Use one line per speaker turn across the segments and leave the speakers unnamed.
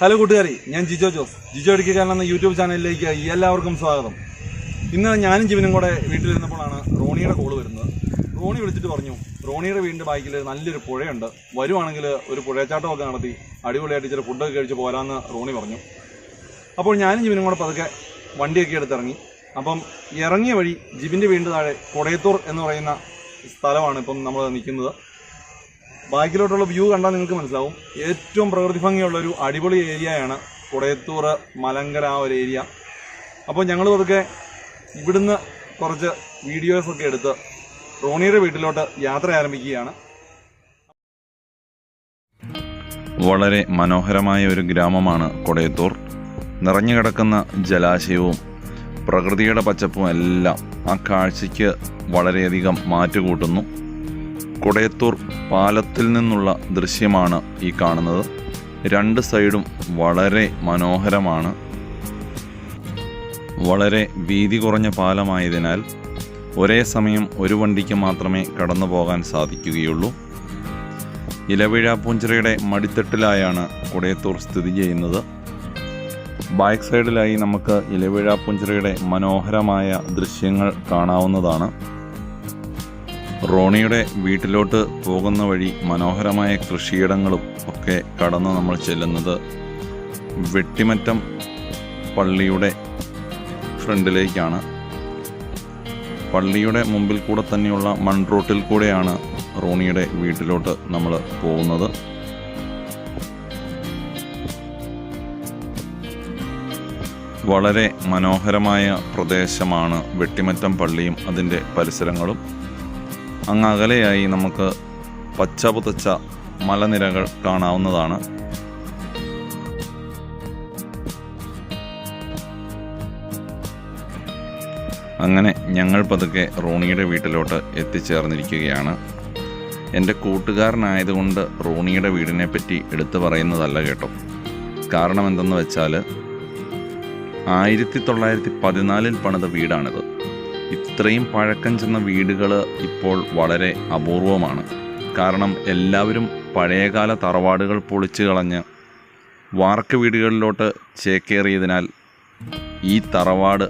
Hello കൂട്ടുകാരി ഞാൻ ജിജോ ജോസ്. ജിജോ ഇടുക്കിക്കാരൻ എന്ന യൂട്യൂബ് ചാനലിലേക്ക് എല്ലാവർക്കും സ്വാഗതം. ഇന്ന് ഞാനും ജീവനും കൂടെ വീട്ടിലിരുന്നപ്പോഴാണ് റോണിയുടെ കോൾ വരുന്നത്. റോണി വിളിച്ചിട്ട് പറഞ്ഞു റോണിയുടെ വീടിന്റെ ബാക്കിൽ നല്ലൊരു പുഴയുണ്ട്. വരുവാണെങ്കിൽ ഒരു പുഴച്ചാട്ടമൊക്കെ നടത്തി അടിപൊളിയായിട്ട് ഇച്ചിരി ഫുഡൊക്കെ കഴിച്ച് പോരാമെന്ന് റോണി പറഞ്ഞു. അപ്പോൾ ഞാനും ജീവനും കൂടെ പതുക്കെ വണ്ടിയൊക്കെ എടുത്തിറങ്ങി. അപ്പം ഇറങ്ങിയ വഴി ജിബിന്റെ വീടിന്റെ താഴെ കൊടയത്തൂർ എന്ന് പറയുന്ന സ്ഥലമാണ് ഇപ്പം നമ്മൾ നിൽക്കുന്നത്. ബാക്കിലോട്ടുള്ള വ്യൂ കണ്ടാൽ നിങ്ങൾക്ക് മനസ്സിലാവും. ഏറ്റവും പ്രകൃതി ഭംഗിയുള്ള ഒരു അടിപൊളി ഏരിയയാണ് കുടയത്തൂർ മലങ്കര ആ ഒരു ഏരിയ. അപ്പോൾ ഞങ്ങൾ പതുക്കെ ഇവിടുന്ന് കുറച്ച് വീഡിയോസൊക്കെ എടുത്ത് റോണിയുടെ വീട്ടിലോട്ട് യാത്ര ആരംഭിക്കുകയാണ്.
വളരെ മനോഹരമായ ഒരു ഗ്രാമമാണ് കൊടയത്തൂർ. നിറഞ്ഞു കിടക്കുന്ന ജലാശയവും പ്രകൃതിയുടെ പച്ചപ്പും എല്ലാം ആ കാഴ്ചയ്ക്ക് വളരെയധികം മാറ്റുകൂട്ടുന്നു. കൊടയത്തൂർ പാലത്തിൽ നിന്നുള്ള ദൃശ്യമാണ് ഈ കാണുന്നത്. രണ്ട് സൈഡും വളരെ മനോഹരമാണ്. വളരെ വീതി കുറഞ്ഞ പാലമായതിനാൽ ഒരേ സമയം ഒരു വണ്ടിക്ക് മാത്രമേ കടന്നു പോകാൻ സാധിക്കുകയുള്ളൂ. ഇലവിഴ പൂഞ്ചിറയുടെ മടിത്തട്ടിലായാണ് കൊടയത്തൂർ സ്ഥിതി ചെയ്യുന്നത്. ബാക്ക് സൈഡിലായി നമുക്ക് ഇലവിഴ പൂഞ്ചിറയുടെ മനോഹരമായ ദൃശ്യങ്ങൾ കാണാവുന്നതാണ്. റോണിയുടെ വീട്ടിലോട്ട് പോകുന്ന വഴി മനോഹരമായ കൃഷിയിടങ്ങളും ഒക്കെ കടന്ന് നമ്മൾ ചെല്ലുന്നത് വെട്ടിമറ്റം പള്ളിയുടെ ഫ്രണ്ടിലേക്കാണ്. പള്ളിയുടെ മുമ്പിൽ കൂടെ തന്നെയുള്ള മൺറോട്ടിൽ കൂടെയാണ് റോണിയുടെ വീട്ടിലോട്ട് നമ്മൾ പോകുന്നത്. വളരെ മനോഹരമായ പ്രദേശമാണ് വെട്ടിമറ്റം പള്ളിയും അതിന്റെ പരിസരങ്ങളും. അങ്ങ് അകലെയായി നമുക്ക് പച്ച പുതച്ച മലനിരകൾ കാണാവുന്നതാണ്. അങ്ങനെ ഞങ്ങൾ പതുക്കെ റോണിയുടെ വീട്ടിലോട്ട് എത്തിച്ചേർന്നിരിക്കുകയാണ്. എന്റെ കൂട്ടുകാരനായതുകൊണ്ട് റോണിയുടെ വീടിനെ പറ്റി എടുത്തു പറയുന്നതല്ല കേട്ടോ. കാരണം എന്തെന്ന് വെച്ചാൽ ആയിരത്തി തൊള്ളായിരത്തി പതിനാലിൽ പണിത വീടാണിത്. ഇത്രയും പഴക്കം ചെന്ന വീടുകൾ ഇപ്പോൾ വളരെ അപൂർവമാണ്. കാരണം എല്ലാവരും പഴയകാല തറവാടുകൾ പൊളിച്ചു കളഞ്ഞ് വാർക്ക് വീടുകളിലോട്ട് ചേക്കേറിയതിനാൽ ഈ തറവാട്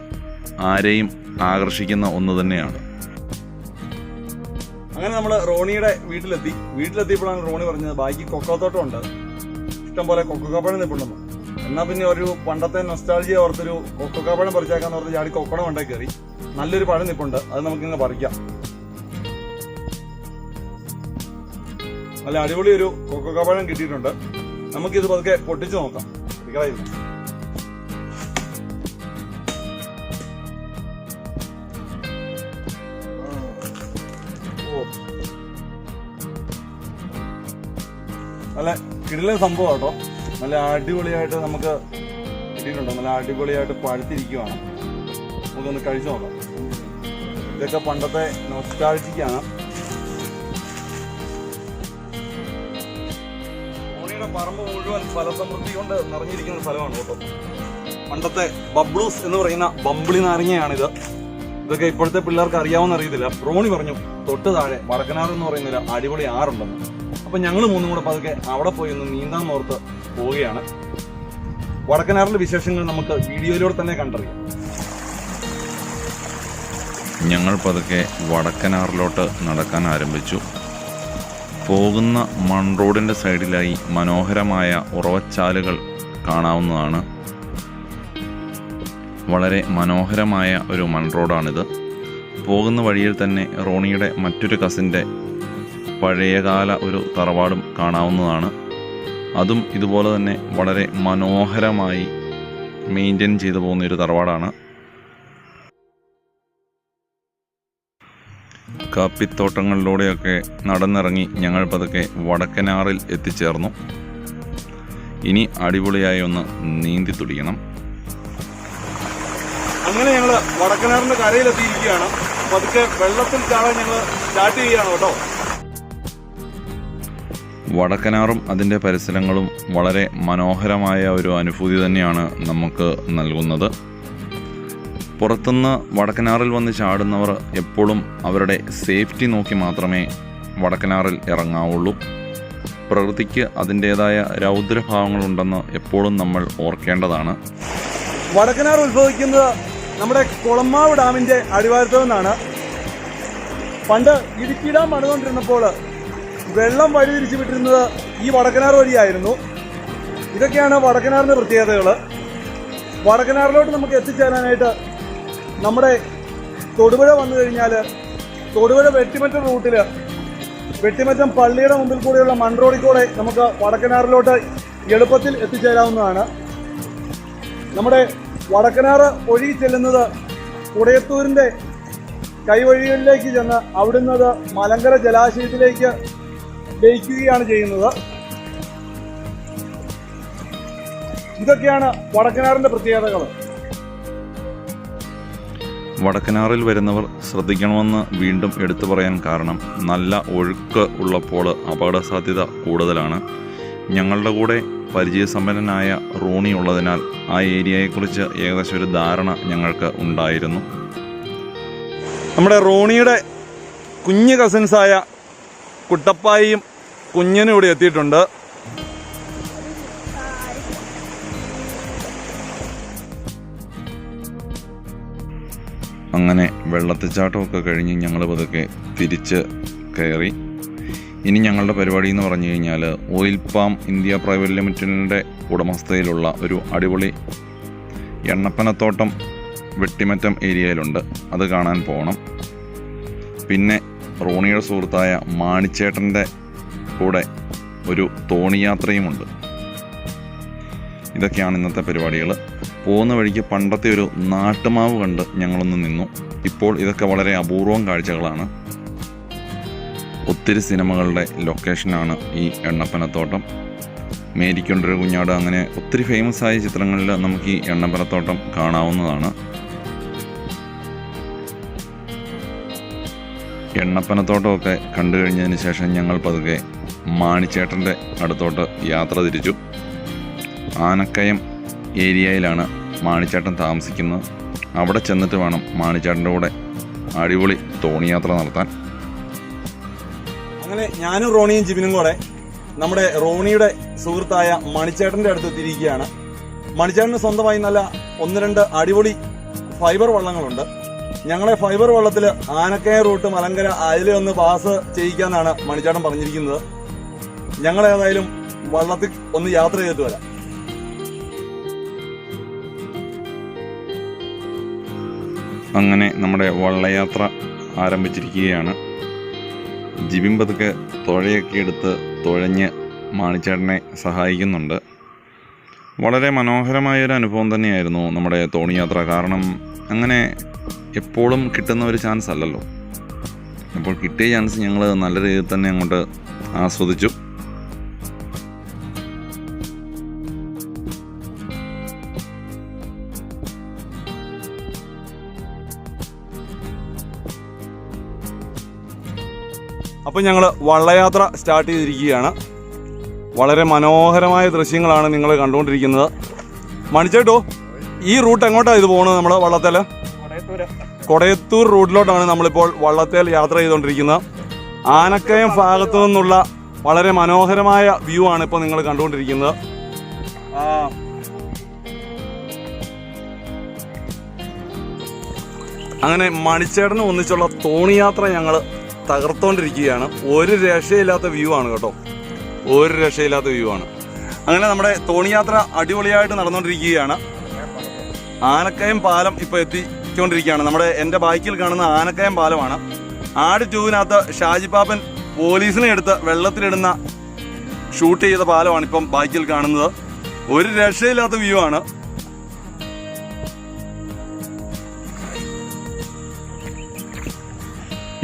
ആരെയും ആകർഷിക്കുന്ന ഒന്ന് തന്നെയാണ്.
അങ്ങനെ നമ്മൾ റോണിയുടെ വീട്ടിലെത്തി. വീട്ടിലെത്തിയപ്പോഴാണ് റോണി പറഞ്ഞത് ബാക്കി കൊക്കോത്തോട്ടം ഉണ്ട്. ഇഷ്ടംപോലെ കൊക്കോക്കാപ്പഴം നിൽപ്പുണ്ടെന്ന് എന്നാൽ പിന്നെ ഒരു പണ്ടത്തെ നൊസ്റ്റാൾജിയ ഓർത്തൊരു കൊക്കോക്കാപ്പഴം പറിച്ചേക്കാന്ന് ഓർത്ത് ചാടി കൊക്കടം കൊണ്ടേ കയറി നല്ലൊരു പഴം നിപ്പുണ്ട്. അത് നമുക്കിങ്ങ് പറിക്കാം. നല്ല അടിപൊളി ഒരു കൊക്കോക്കാപ്പഴം കിട്ടിയിട്ടുണ്ട്. നമുക്കിത് പതുക്കെ പൊട്ടിച്ചു നോക്കാം. ഇരിക്കടായിരുന്നു. നല്ല സംഭവം കേട്ടോ. നല്ല അടിപൊളിയായിട്ട് നമുക്ക് കിട്ടിയിട്ടുണ്ടോ. നല്ല അടിപൊളിയായിട്ട് പഴുത്തിരിക്കുവാണ്. നമുക്കൊന്ന് കഴിച്ചു നോക്കാം. ഇതൊക്കെ പണ്ടത്തെ നൊസ്റ്റാൾജിക്കാണ് ഓണിയുടെ പറമ്പ് മുഴുവൻ ഫലസമൃദ്ധി കൊണ്ട് നിറഞ്ഞിരിക്കുന്ന സ്ഥലമാണ് കേട്ടോ. പണ്ടത്തെ ബബ്ലൂസ് എന്ന് പറയുന്ന ബമ്പിളി നാരങ്ങയാണിത്. ഇതൊക്കെ ഇപ്പോഴത്തെ പിള്ളേർക്ക് അറിയാവുന്ന അറിയത്തില്ല. റോണി പറഞ്ഞു തൊട്ട് താഴെ വടക്കനാർ എന്ന് പറയുന്ന ഒരു അടിപൊളി ആറുണ്ടെന്ന്. അപ്പൊ ഞങ്ങൾ മൂന്നും കൂടെ പതുക്കെ അവിടെ പോയി ഒന്ന് നീന്താൻ ഓർത്ത് പോവുകയാണ്. വടക്കനാറിലെ വിശേഷങ്ങൾ നമുക്ക് വീഡിയോയിലൂടെ തന്നെ കണ്ടറിയാം.
ഞങ്ങൾ പതുക്കെ വടക്കനാറിലോട്ട് നടക്കാൻ ആരംഭിച്ചു. പോകുന്ന മൺറോഡിന്റെ സൈഡിലായി മനോഹരമായ ഉറവച്ചാലുകൾ കാണാവുന്നതാണ്. വളരെ മനോഹരമായ ഒരു മൺറോഡാണിത് പോകുന്ന വഴിയിൽ തന്നെ റോണിയുടെ മറ്റൊരു കസിന്റെ പഴയകാല ഒരു തറവാടും കാണാവുന്നതാണ്. അതും ഇതുപോലെ തന്നെ വളരെ മനോഹരമായി മെയിന്റെയിൻ ചെയ്തു പോകുന്ന ഒരു തറവാടാണ്. കാപ്പിത്തോട്ടങ്ങളിലൂടെയൊക്കെ നടന്നിറങ്ങി ഞങ്ങൾ പതുക്കെ വടക്കനാറിൽ എത്തിച്ചേർന്നു. ഇനി അടിപൊളിയായി ഒന്ന് നീന്തി തുടിക്കണം.
അങ്ങനെ ഞങ്ങൾ വടക്കനാറിന്റെ കരയിലെത്തിയിരിക്കുകയാണ്. പതുക്കെ വെള്ളത്തിൽ ചാടാൻ ഞങ്ങൾ സ്റ്റാർട്ട് ചെയ്യുകയാണ് കേട്ടോ.
വടക്കനാറും അതിന്റെ പരിസരങ്ങളും വളരെ മനോഹരമായ ഒരു അനുഭൂതി തന്നെയാണ് നമുക്ക് നൽകുന്നത്. പുറത്തുനിന്ന് വടക്കനാറിൽ വന്ന് ചാടുന്നവർ എപ്പോഴും അവരുടെ സേഫ്റ്റി നോക്കി മാത്രമേ വടക്കനാറിൽ ഇറങ്ങാവുള്ളൂ. പ്രകൃതിക്ക് അതിന്റേതായ രൗദ്രഭാവങ്ങളുണ്ടെന്ന് എപ്പോഴും നമ്മൾ ഓർക്കേണ്ടതാണ്.
വടക്കനാർ ഉത്ഭവിക്കുന്നത് നമ്മുടെ കൊളമാവ് ഡാമിന്റെ അടിവാരത്തു നിന്നാണ്. പണ്ട് ഇടുക്കി ഡാം പണിതുകൊണ്ടിരുന്നപ്പോൾ വെള്ളം വഴിതിരിച്ച് വിട്ടിരുന്നത് ഈ വടക്കനാർ വഴിയായിരുന്നു. ഇതൊക്കെയാണ് വടക്കനാറിന്റെ പ്രത്യേകതകൾ വടക്കനാറിലോട്ട് നമുക്ക് എത്തിച്ചേരാനായിട്ട് നമ്മുടെ തൊടുപുഴ വന്നു കഴിഞ്ഞാൽ തൊടുപുഴ വെട്ടിമറ്റം റൂട്ടിൽ വെട്ടിമറ്റം പള്ളിയുടെ മുമ്പിൽ കൂടെയുള്ള മൺറോഡിൽ കൂടെ നമുക്ക് വടക്കനാറിലോട്ട് എളുപ്പത്തിൽ എത്തിച്ചേരാവുന്നതാണ്. നമ്മുടെ വടക്കനാറ് ഒഴുകി ചെല്ലുന്നത് കുടയത്തൂരിന്റെ കൈവഴികളിലേക്ക് ചെന്ന് അവിടുന്ന് മലങ്കര ജലാശയത്തിലേക്ക് ലയിക്കുകയാണ് ചെയ്യുന്നത്. ഇതൊക്കെയാണ് വടക്കനാറിന്റെ പ്രത്യേകതകൾ.
വടക്കനാറിൽ വരുന്നവർ ശ്രദ്ധിക്കണമെന്ന് വീണ്ടും എടുത്തു പറയാൻ കാരണം നല്ല ഒഴുക്ക് ഉള്ളപ്പോൾ അപകട സാധ്യത കൂടുതലാണ്. ഞങ്ങളുടെ കൂടെ പരിചയസമ്പന്നനായ റോണി ഉള്ളതിനാൽ ആ ഏരിയയെക്കുറിച്ച് ഏകദേശം ഒരു ധാരണ ഞങ്ങൾക്ക് ഉണ്ടായിരുന്നു.
നമ്മുടെ റോണിയുടെ കുഞ്ഞു കസിൻസായ കുട്ടപ്പായിയും കുഞ്ഞിനും ഇവിടെ എത്തിയിട്ടുണ്ട്.
അങ്ങനെ വെള്ളത്തിച്ചാട്ടമൊക്കെ കഴിഞ്ഞ് ഞങ്ങൾ പതുക്കെ തിരിച്ച് കയറി. ഇനി ഞങ്ങളുടെ പരിപാടി എന്ന് പറഞ്ഞു കഴിഞ്ഞാൽ ഓയിൽ പാം ഇന്ത്യ പ്രൈവറ്റ് ലിമിറ്റഡിന്റെ ഉടമസ്ഥയിലുള്ള ഒരു അടിപൊളി എണ്ണപ്പനത്തോട്ടം വെട്ടിമറ്റം ഏരിയയിലുണ്ട്. അത് കാണാൻ പോകണം പിന്നെ റോണിയുടെ സുഹൃത്തായ മാണിച്ചേട്ടന്റെ കൂടെ ഒരു തോണിയാത്രയുമുണ്ട് ഇതൊക്കെയാണ് ഇന്നത്തെ പരിപാടികൾ പോകുന്ന വഴിക്ക് പണ്ടത്തെ ഒരു നാട്ടുമാവ് കണ്ട് ഞങ്ങളൊന്ന് നിന്നു. ഇപ്പോൾ ഇതൊക്കെ വളരെ അപൂർവം കാഴ്ചകളാണ്. ഒത്തിരി സിനിമകളുടെ ലൊക്കേഷനാണ് ഈ എണ്ണപ്പനത്തോട്ടം. മേരിക്കൊണ്ടൊരു കുഞ്ഞാട് അങ്ങനെ ഒത്തിരി ഫേമസ് ആയ ചിത്രങ്ങളിൽ നമുക്ക് ഈ എണ്ണപ്പനത്തോട്ടം കാണാവുന്നതാണ്. എണ്ണപ്പനത്തോട്ടമൊക്കെ കണ്ടു കഴിഞ്ഞതിന് ശേഷം ഞങ്ങൾ പതുക്കെ മാണിച്ചേട്ടന്റെ അടുത്തോട്ട് യാത്ര തിരിച്ചു. ആനക്കയം ഏരിയയിലാണ് മാണിച്ചേട്ടൻ താമസിക്കുന്നത്. അവിടെ ചെന്നിട്ട് വേണം മാണിച്ചേട്ടന്റെ കൂടെ അടിപൊളി തോണിയാത്ര നടത്താൻ.
അങ്ങനെ ഞാനും റോണിയും ജിബിനും കൂടെ നമ്മുടെ റോണിയുടെ സുഹൃത്തായ മണിച്ചേട്ടന്റെ അടുത്ത് എത്തിയിരിക്കുകയാണ്. മണിച്ചേട്ടന് സ്വന്തമായി നല്ല ഒന്ന് രണ്ട് അടിപൊളി ഫൈബർ വള്ളങ്ങളുണ്ട്. ഞങ്ങളെ ഫൈബർ വള്ളത്തിൽ ആനക്കയ റൂട്ട് മലങ്കര അതിലെ ഒന്ന് പാസ് ചെയ്യിക്കാന്നാണ് മണിച്ചേട്ടൻ പറഞ്ഞിരിക്കുന്നത്. ഞങ്ങൾ ഏതായാലും വള്ളത്തിൽ ഒന്ന് യാത്ര ചെയ്തിട്ട് വരാം.
അങ്ങനെ നമ്മുടെ വള്ളയാത്ര ആരംഭിച്ചിരിക്കുകയാണ്. ജിബിൻ പതുക്കെ തുഴയൊക്കെ എടുത്ത് തുഴഞ്ഞ് മാണിച്ചേട്ടനെ സഹായിക്കുന്നുണ്ട്. വളരെ മനോഹരമായൊരു അനുഭവം തന്നെയായിരുന്നു നമ്മുടെ തോണിയാത്ര. കാരണം അങ്ങനെ എപ്പോഴും കിട്ടുന്ന ഒരു ചാൻസ് അല്ലല്ലോ. അപ്പോൾ കിട്ടിയ ചാൻസ് ഞങ്ങൾ നല്ല രീതിയിൽ തന്നെ അങ്ങോട്ട് ആസ്വദിച്ചു.
അപ്പോൾ ഞങ്ങൾ വള്ളയാത്ര സ്റ്റാർട്ട് ചെയ്തിരിക്കുകയാണ്. വളരെ മനോഹരമായ ദൃശ്യങ്ങളാണ് നിങ്ങൾ കണ്ടുകൊണ്ടിരിക്കുന്നത്. മണിച്ചേട്ടോ ഈ റൂട്ട് എങ്ങോട്ടാണ് ഇത് പോകുന്നത് നമ്മൾ വള്ളത്തേൽ കൊടയത്തൂർ റൂട്ടിലോട്ടാണ് നമ്മളിപ്പോൾ വള്ളത്തേൽ യാത്ര ചെയ്തുകൊണ്ടിരിക്കുന്നത്. ആനക്കയം ഭാഗത്തു നിന്നുള്ള വളരെ മനോഹരമായ വ്യൂ ആണ് ഇപ്പോൾ നിങ്ങൾ കണ്ടുകൊണ്ടിരിക്കുന്നത്. അങ്ങനെ മണിച്ചേട്ടനും ഒന്നിച്ചുള്ള തോണിയാത്ര ഞങ്ങൾ തകർത്തോണ്ടിരിക്കുകയാണ്. ഒരു രക്ഷയില്ലാത്ത വ്യൂ ആണ് കേട്ടോ. ഒരു രക്ഷയില്ലാത്ത വ്യൂ ആണ്. അങ്ങനെ നമ്മുടെ തോണിയാത്ര അടിപൊളിയായിട്ട് നടന്നുകൊണ്ടിരിക്കുകയാണ് ആനക്കയം പാലം ഇപ്പോൾ എത്തിക്കൊണ്ടിരിക്കുകയാണ് നമ്മുടെ എന്റെ ബൈക്കിൽ കാണുന്ന ആനക്കയം പാലമാണ്. ആട് ടൂവിനകത്ത് ഷാജിപ്പാപ്പൻ പോലീസിനെ എടുത്ത് വെള്ളത്തിലിടുന്ന ഷൂട്ട് ചെയ്ത പാലമാണ് ഇപ്പം ബൈക്കിൽ കാണുന്നത്. ഒരു രക്ഷയില്ലാത്ത വ്യൂ ആണ്.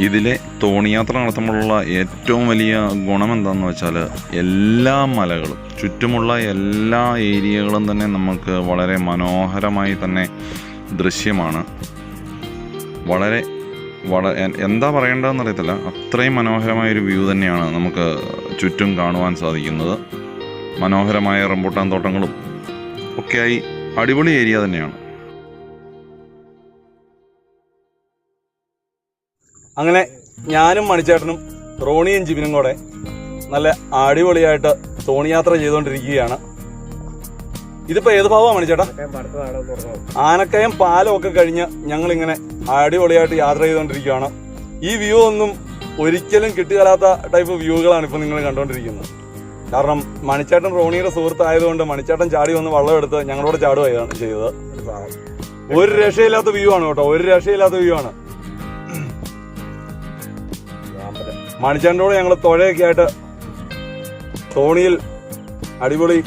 ഇതിലെ തോണിയാത്ര നടത്തുമ്പോഴുള്ള ഏറ്റവും വലിയ ഗുണം എന്താണെന്ന് വെച്ചാൽ എല്ലാ മലകളും ചുറ്റുമുള്ള എല്ലാ ഏരിയകളും തന്നെ നമുക്ക് വളരെ മനോഹരമായി തന്നെ ദൃശ്യമാണ്. വളരെ വള എന്താ പറയേണ്ടതെന്ന് അറിയത്തില്ല. അത്രയും മനോഹരമായൊരു വ്യൂ തന്നെയാണ് നമുക്ക് ചുറ്റും കാണുവാൻ സാധിക്കുന്നത്. മനോഹരമായ റംബൂട്ടാൻ തോട്ടങ്ങളും ഒക്കെയായി അടിപൊളി ഏരിയ തന്നെയാണ്.
അങ്ങനെ ഞാനും മണിച്ചേട്ടനും റോണിയും ജിബിനും കൂടെ നല്ല അടിപൊളിയായിട്ട് തോണിയാത്ര ചെയ്തുകൊണ്ടിരിക്കുകയാണ്. ഇതിപ്പോ ഏത് ഭാവമാണ് ചേട്ടാ? ആനക്കയം പാലം ഒക്കെ കഴിഞ്ഞ് ഞങ്ങൾ ഇങ്ങനെ അടിപൊളിയായിട്ട് യാത്ര ചെയ്തുകൊണ്ടിരിക്കുകയാണ് ഈ വ്യൂ ഒന്നും ഒരിക്കലും കിട്ടിയാലാത്ത ടൈപ്പ് വ്യൂകളാണ് ഇപ്പൊ നിങ്ങൾ കണ്ടുകൊണ്ടിരിക്കുന്നത് കാരണം മണിച്ചേട്ടൻ റോണിയുടെ സുഹൃത്തായതുകൊണ്ട് മണിച്ചേട്ടൻ ചാടി വന്ന് വള്ളം എടുത്ത് ഞങ്ങളോട് ചാടുകയാണ് ചെയ്തത്. ഒരു രക്ഷയില്ലാത്ത വ്യൂ ആണ് കേട്ടോ. ഒരു രക്ഷയില്ലാത്ത വ്യൂ ആണ്. മണിച്ചേട്ടനോട് ഞങ്ങൾ തുഴയൊക്കെ ആയിട്ട് തോണിയിൽ അടിപൊളി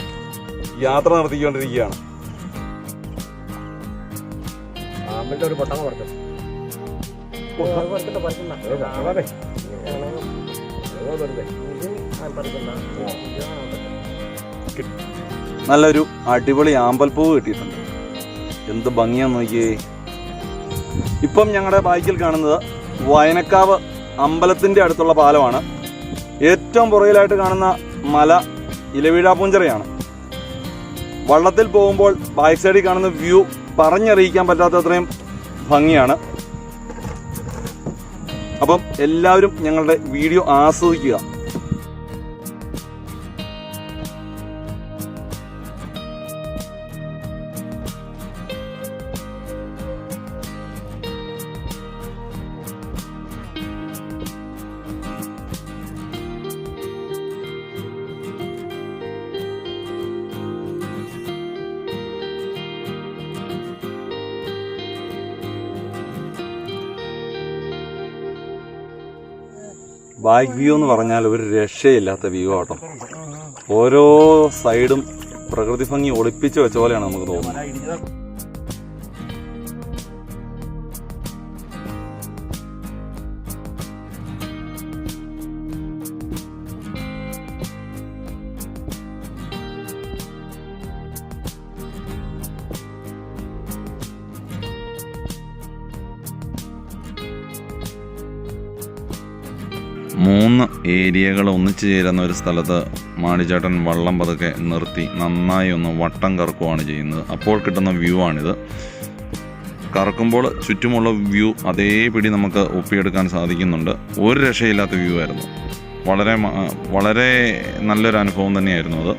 യാത്ര നടത്തിക്കൊണ്ടിരിക്കുകയാണ്.
പാമ്പിന്റെ ഒരു
നല്ലൊരു അടിപൊളി ആമ്പൽപ്പൂവ് കിട്ടിയിട്ടുണ്ട്. എന്ത് ഭംഗിയാന്ന് നോക്കിയേ. ഇപ്പം ഞങ്ങളുടെ ബൈക്കിൽ കാണുന്നത് വയനക്കാവ് അമ്പലത്തിന്റെ അടുത്തുള്ള പാലമാണ്. ഏറ്റവും പുറകിലായിട്ട് കാണുന്ന മല ഇലവീഴാപൂഞ്ചറയാണ് വള്ളത്തിൽ പോകുമ്പോൾ ബാക്ക് സൈഡിൽ കാണുന്ന വ്യൂ പറഞ്ഞറിയിക്കാൻ പറ്റാത്തത്രയും ഭംഗിയാണ്. അപ്പം എല്ലാവരും ഞങ്ങളുടെ വീഡിയോ ആസ്വദിക്കുക. ബാക്ക് വ്യൂ എന്ന് പറഞ്ഞാൽ ഒരു രക്ഷയില്ലാത്ത വ്യൂ ആട്ടോ. ഓരോ സൈഡും പ്രകൃതി ഭംഗി ഒളിപ്പിച്ച് വെച്ച പോലെയാണ് നമുക്ക് തോന്നുന്നത്.
മൂന്ന് ഏരിയകൾ ഒന്നിച്ചു ചേരുന്ന ഒരു സ്ഥലത്ത് മാണിചേട്ടൻ വള്ളം പതുക്കെ നിർത്തി നന്നായി ഒന്ന് വട്ടം കറക്കുകയാണ് ചെയ്യുന്നത്. അപ്പോൾ കിട്ടുന്ന വ്യൂ ആണിത്. കറക്കുമ്പോൾ ചുറ്റുമുള്ള വ്യൂ അതേപടി നമുക്ക് ഒപ്പിയെടുക്കാൻ സാധിക്കുന്നുണ്ട്. ഒരു രക്ഷയില്ലാത്ത വ്യൂ ആയിരുന്നു. വളരെ വളരെ നല്ലൊരു അനുഭവം തന്നെയായിരുന്നു അത്.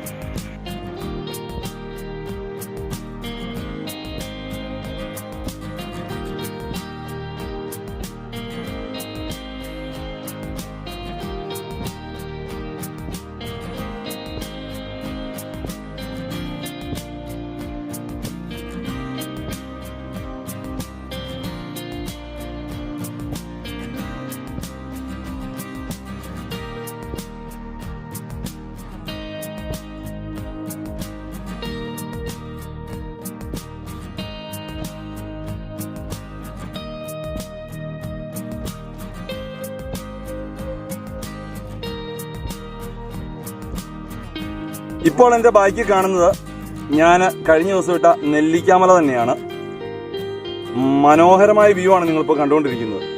ഇപ്പോൾ എന്റെ ബാക്കി കാണുന്നത് ഞാൻ കഴിഞ്ഞ ദിവസം ഇട്ട നെല്ലിക്കാമല തന്നെയാണ്. മനോഹരമായ വ്യൂ ആണ് നിങ്ങളിപ്പോൾ കണ്ടുകൊണ്ടിരിക്കുന്നത്.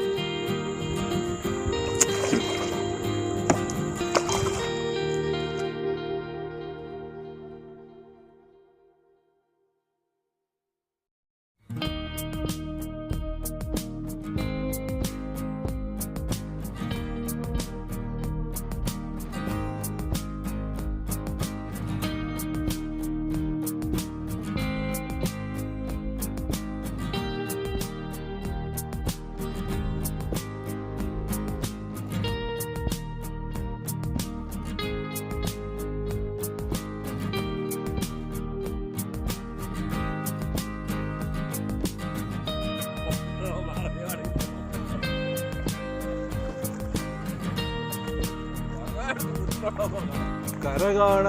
കര കാണ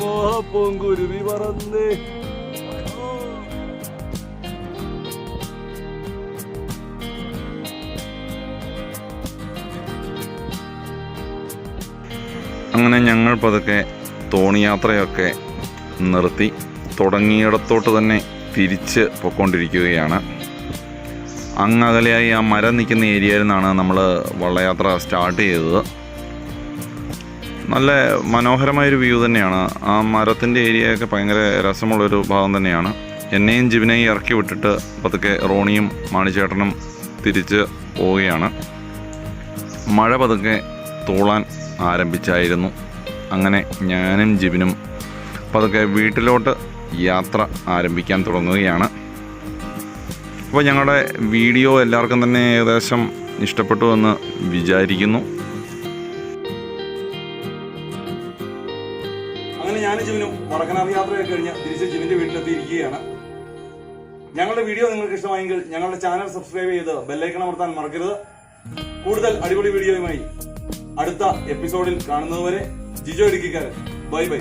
മോഹപ്പൊങ്കുരുവി പറന്നേ.
അങ്ങനെ ഞങ്ങൾ പതുക്കെ തോണിയാത്രയൊക്കെ നിർത്തി തുടങ്ങിയിടത്തോട്ട് തന്നെ തിരിച്ച് പൊയ്ക്കൊണ്ടിരിക്കുകയാണ് അങ്ങകലെയായി ആ മരം നിൽക്കുന്ന ഏരിയയിൽ നിന്നാണ് നമ്മൾ വള്ളയാത്ര സ്റ്റാർട്ട് ചെയ്തത്. നല്ല മനോഹരമായൊരു വ്യൂ തന്നെയാണ്. ആ മരത്തിന്റെ ഏരിയയൊക്കെ ഭയങ്കര രസമുള്ളൊരു ഭാഗം തന്നെയാണ്. എന്നെയും ജിബിനെയും ഇറക്കി വിട്ടിട്ട് പതുക്കെ റോണിയും മാണിച്ചേട്ടനും തിരിച്ച് പോവുകയാണ്. മഴ പതുക്കെ തോളാൻ ആരംഭിച്ചായിരുന്നു. അങ്ങനെ ഞാനും ജിബിനും പതുക്കെ വീട്ടിലോട്ട് യാത്ര ആരംഭിക്കാൻ തുടങ്ങുകയാണ്. അപ്പോൾ ഞങ്ങളുടെ വീഡിയോ എല്ലാവർക്കും തന്നെ ഏകദേശം ഇഷ്ടപ്പെട്ടു എന്ന് വിചാരിക്കുന്നു.
ജിവിനും വടക്കനാർ യാത്രയൊക്കെ കഴിഞ്ഞ് തിരിച്ച് ജിമിന്റെ വീട്ടിലെത്തിയിരിക്കുകയാണ്. ഞങ്ങളുടെ വീഡിയോ നിങ്ങൾക്ക് ഇഷ്ടമായെങ്കിൽ ഞങ്ങളുടെ ചാനൽ സബ്സ്ക്രൈബ് ചെയ്ത് ബെല്ലൈക്കൺ അമർത്താൻ മറക്കരുത്. കൂടുതൽ അടിപൊളി വീഡിയോയുമായി അടുത്ത എപ്പിസോഡിൽ കാണുന്നതുവരെ ജിജോ ഇടുക്കിക്കാരൻ. Bye bye.